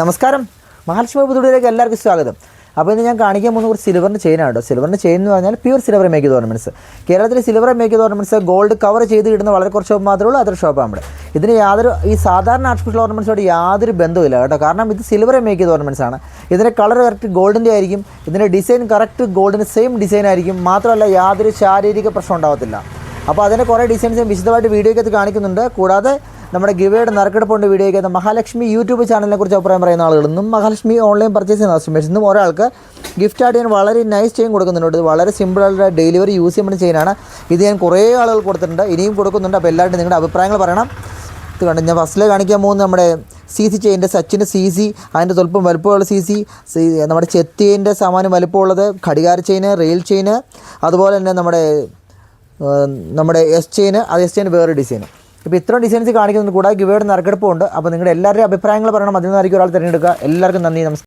നമസ്കാരം. മഹാലക്ഷ്മി പുതുടിയിലേക്ക് എല്ലാവർക്കും സ്വാഗതം. അപ്പോൾ ഇന്ന് ഞാൻ കാണിക്കാൻ പോകുന്ന കുറച്ച് സിൽവറിന്റെ ചെയിനാണ് കേട്ടോ. സിൽവറിന്റെ ചെയിൻ എന്ന് പറഞ്ഞാൽ പ്യൂർ സിൽവർ മേക്ക് ഓർണമെന്റ്സ് കേരളത്തിലെ silver make ornaments gold cover ചെയ്ത് കിട്ടുന്ന വളരെ കുറച്ച് ഷോപ്പ് മാത്രമേ ഉള്ളൂ. അതൊരു ഷോപ്പാണ് നമ്മുടെ ഇതിന് യാതൊരു ഈ സാധാരണ ആർട്ടിഫിഷ്യൽ ഓർണമെന്റ്സോട് യാതൊരു ബന്ധവുമില്ല കേട്ടോ. കാരണം ഇത് സിൽവർ മേക്ക് ചെയ്ത ആണ്. ഇതിന്റെ കളർ കറക്റ്റ് ഗോൾഡിന്റെ ആയിരിക്കും. ഇതിന്റെ ഡിസൈൻ കറക്റ്റ് ഗോൾഡിന്റെ സെയിം ഡിസൈൻ ആയിരിക്കും. മാത്രമല്ല യാതൊരു ശാരീരിക പ്രശ്നം ഉണ്ടാവത്തില്ല. അപ്പോൾ അതിന്റെ കുറേ ഡിസൈൻസ് വിശദമായിട്ട് വീഡിയോയ്ക്കകത്ത് കാണിക്കുന്നുണ്ട്. കൂടാതെ നമ്മുടെ ഗിവയുടെ നറുക്കെടുപ്പുണ്ട് വീഡിയോയ്ക്കകത്ത് മഹാലക്ഷ്മി യൂട്യൂബ് ചാനലിനെ കുറിച്ച് അഭിപ്രായം പറയുന്ന ആളുകളിൽ നിന്നും മഹാലക്ഷ്മി ഓൺലൈൻ പർച്ചേസ് ചെയ്യുന്ന കസ്റ്റമേഴ്സ് നിന്നും ഒരാൾക്ക് ഗിഫ്റ്റ് ആയിട്ട് ഞാൻ വളരെ നൈസ് ചെയിൻ കൊടുക്കുന്നുണ്ട്. വളരെ സിമ്പിളായിട്ട് ഡെലിവറി യൂസ് ചെയ്യുന്ന ചെയിനാണ് ഇത് ഞാൻ കുറേ ആളുകൾ കൊടുത്തിട്ടുണ്ട്. ഇനിയും കൊടുക്കുന്നുണ്ട്. അപ്പോൾ എല്ലാവരും നിങ്ങളുടെ അഭിപ്രായങ്ങൾ പറയണം. ഇത് കണ്ട്? ഞാൻ ഫസ്റ്റിൽ കാണിക്കാൻ പോകുന്നത് നമ്മുടെ സി സി ചെയിന്റെ സച്ചിന്റെ സി സി അതിന്റെ സ്വല്പം വലുപ്പമുള്ള സി സി നമ്മുടെ ചെത്തിന്റെ സമാനം വലുപ്പമുള്ളത് ഘടികാര ചെയിന് റെയിൽ ചെയിന് അതുപോലെ തന്നെ നമ്മുടെ നമ്മുടെ എസ് ചെയിന് അത് എസ് ചെയിന് വേറെ ഡിസൈൻ ഇപ്പോൾ ഇത്രയും ഡിസൈൻസ് കാണിക്കുന്നത് കൂടാതെ ഗിവയുടെ നറുക്കെടുപ്പുണ്ട്. അപ്പോൾ നിങ്ങളുടെ എല്ലാവരുടെയും അഭിപ്രായങ്ങൾ പറയണം. അതിൽ നിന്നായിരിക്കും ഒരാൾ തിരഞ്ഞെടുക്കുക. എല്ലാവർക്കും നന്ദി. നമസ്കാരം